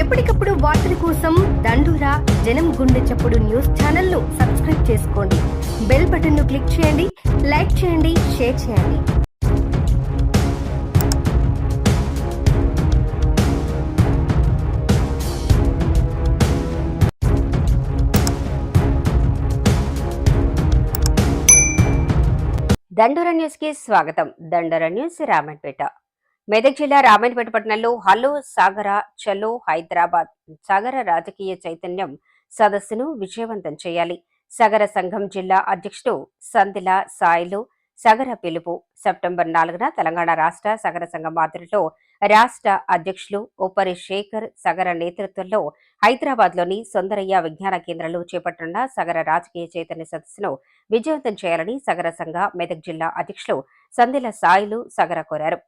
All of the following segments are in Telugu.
ఎప్పటికప్పుడు వార్తల కోసం దండూరా జనం గుండె చప్పుడు న్యూస్ ఛానల్ను సబ్స్క్రైబ్ చేసుకోండి. బెల్ బటన్ను క్లిక్ చేయండి లైక్ చేయండి షేర్ చేయండి. దండోర న్యూస్కి స్వాగతం. దండోర న్యూస్ రామన్పేట. మెదక్ జిల్లా రామాయణపేట పట్టణంలో హలో సాగర చలో హైదరాబాద్. సాగర రాజకీయ చైతన్యం సదస్సును విజయవంతం చేయాలి. సగర సంఘం జిల్లా అధ్యక్షుడు సందిల సాయిలు సగర పిలుపు సెప్టెంబర్ నాలుగున తెలంగాణ రాష్ట్ర సగర సంఘం ఆధ్వర్యంలో రాష్ట్ర అధ్యక్షులు ఉపరి శేఖర్ సగర నేతృత్వంలో హైదరాబాద్లోని సుందరయ్య విజ్ఞాన కేంద్రంలో చేపట్టనున్న సగర రాజకీయ చైతన్య సదస్సును విజయవంతం చేయాలని సగర సంఘ మెదక్ జిల్లా అధ్యక్షులు సందిల సాయిలు సగర కోరారు.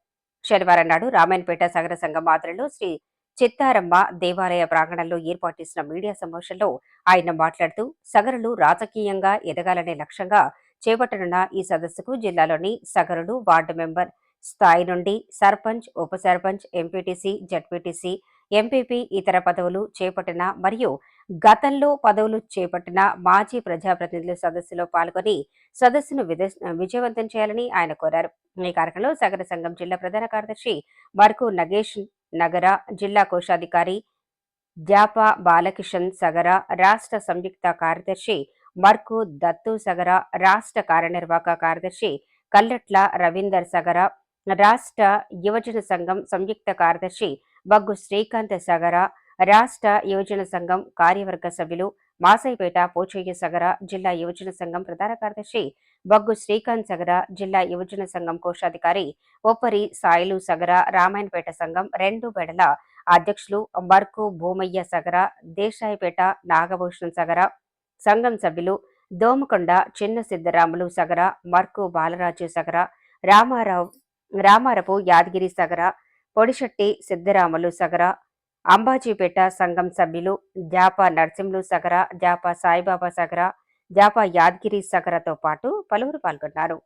శనివారం నాడు రామాయణపేట సగర సంఘం ఆధ్వర్యంలో శ్రీ చిత్తారమ్మ దేవాలయ ప్రాంగణంలో ఏర్పాటు చేసిన మీడియా సమావేశంలో ఆయన మాట్లాడుతూ సగరులు రాజకీయంగా ఎదగాలనే లక్ష్యంగా చేపట్టనున్న ఈ సదస్సుకు జిల్లాలోని సగరులు వార్డు మెంబర్ స్థాయి నుండి సర్పంచ్ ఉప సర్పంచ్ ఎంపీటీసీ జడ్పీటీసీ ఎంపీపీ ఇతర పదవులు చేపట్టిన మరియు గతంలో పదవులు చేపట్టిన మాజీ ప్రజాప్రతినిధుల సదస్సులో పాల్గొని సదస్సును విజయవంతం చేయాలని ఆయన కోరారు. ఈ కార్యక్రమంలో సగర సంఘం జిల్లా ప్రధాన కార్యదర్శి మర్కు నగేష్ నగర జిల్లా కోశాధికారి ద్యాప బాలకిషన్ సగర రాష్ట్ర సంయుక్త కార్యదర్శి మర్కు దత్తు సగర రాష్ట్ర కార్యనిర్వాహక కార్యదర్శి కల్లట్ల రవీందర్ సగర రాష్ట్ర యువజన సంఘం సంయుక్త కార్యదర్శి బగ్గు శ్రీకాంత్ సగర రాష్ట్ర యువజన సంఘం కార్యవర్గ సభ్యులు మాసైపేట పోచయ్య సగర జిల్లా యువజన సంఘం ప్రధాన కార్యదర్శి బగ్గు శ్రీకాంత్ సగర జిల్లా యువజన సంఘం కోశాధికారి ఒప్పరి సాయిలు సగర రామాయణపేట సంఘం రెండు బెడల అధ్యక్షులు మర్కు భూమయ్య సగర దేశాయిపేట నాగభూషణ్ సగర సంఘం సభ్యులు దోమకొండ చిన్న సిద్ధరాములు సగర మర్కు బాలరాజు సగర రామారావు రామారపు యాదగిరి సగర పొడిశెట్టి సిద్ధరాములు సగర అంబాజీపేట సంఘం సభ్యులు జాపా నరసింహులు సగర జాపా సాయిబాబా సగర జాపా యాదగిరి సగరతో పాటు పలువురు పాల్గొన్నారు.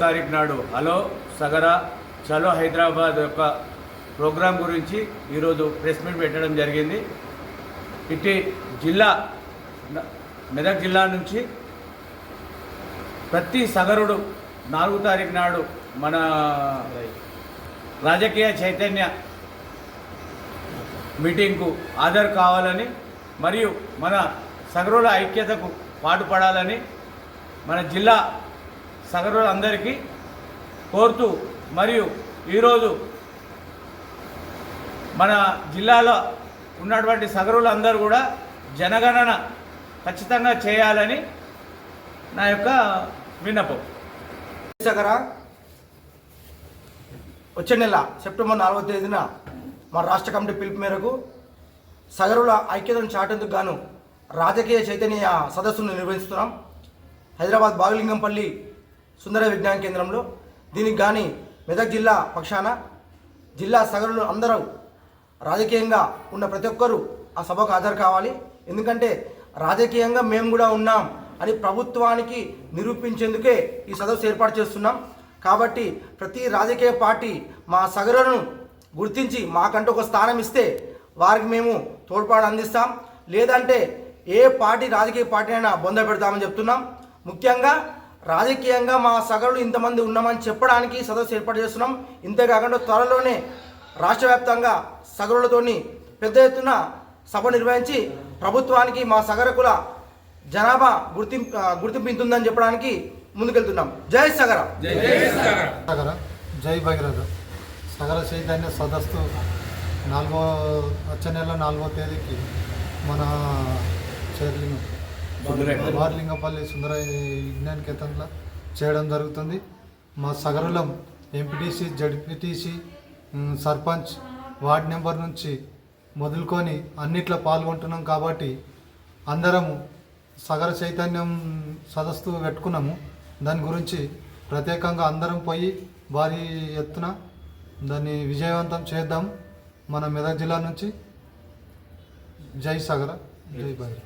తారీఖు నాడు హలో సగరా చలో హైదరాబాద్ యొక్క ప్రోగ్రాం గురించి ఈరోజు ప్రెస్ మీట్ పెట్టడం జరిగింది. ఇటు జిల్లా మెదక్ జిల్లా నుంచి ప్రతి సగరుడు నాలుగు తారీఖు నాడు మన రాజకీయ చైతన్య మీటింగ్కు హాజరు కావాలని మరియు మన సగరుల ఐక్యతకు పాటుపడాలని మన జిల్లా సగరులందరికీ కోరుతూ మరియు ఈరోజు మన జిల్లాలో ఉన్నటువంటి సగరులందరూ కూడా జనగణన ఖచ్చితంగా చేయాలని నా యొక్క విన్నపం. సగర వచ్చే నెల సెప్టెంబర్ నాలుగో తేదీన మా రాష్ట్ర కమిటీ పిలుపు మేరకు సగరుల ఐక్యతను చాటేందుకు గాను రాజకీయ చైతన్య సదస్సును నిర్వహిస్తున్నాం. హైదరాబాద్ బాగలింగంపల్లి సుందర విజ్ఞాన కేంద్రంలో దీనికి కానీ మెదక్ జిల్లా పక్షాన జిల్లా సగరులు అందరూ రాజకీయంగా ఉన్న ప్రతి ఒక్కరూ ఆ సభకు హాజరు కావాలి. ఎందుకంటే రాజకీయంగా మేము కూడా ఉన్నాం అని ప్రభుత్వానికి నిరూపించేందుకే ఈ సదస్సు ఏర్పాటు చేస్తున్నాం. కాబట్టి ప్రతి రాజకీయ పార్టీ మా సగరులను గుర్తించి మాకంటూ ఒక స్థానం ఇస్తే వారికి మేము తోడ్పాటు అందిస్తాం. లేదంటే ఏ పార్టీ రాజకీయ పార్టీ అయినా బొంద పెడతామని చెప్తున్నాం. ముఖ్యంగా రాజకీయంగా మా సగరులు ఇంతమంది ఉన్నామని చెప్పడానికి సదస్సు ఏర్పాటు చేస్తున్నాం. ఇంతేకాకుండా త్వరలోనే రాష్ట్ర వ్యాప్తంగా సగరులతోని పెద్ద ఎత్తున సభ నిర్వహించి ప్రభుత్వానికి మా సగరకుల జనాభా గుర్తింపు గుర్తింపుతుందని చెప్పడానికి ముందుకెళ్తున్నాం. జై సగర. సాగర. జై భగీరథ. సగర చైతన్య సదస్సు నాలుగో వచ్చే నెల నాలుగో తేదీకి మన చేర్లింగం వార్లింగపల్లి సుందర విజ్ఞాన కేంద్రంలో చేయడం జరుగుతుంది. మా సగరులం MPTC ZPTC sarpanch ward number నుంచి మొదలుకొని అన్నిట్లో పాల్గొంటున్నాం కాబట్టి అందరము సగర చైతన్యం సదస్సు పెట్టుకున్నాము. దాని గురించి ప్రత్యేకంగా అందరం పోయి భారీ ఎత్తున దాన్ని విజయవంతం చేద్దాం. మన మెదక్ జిల్లా నుంచి. జై సగర జై బైర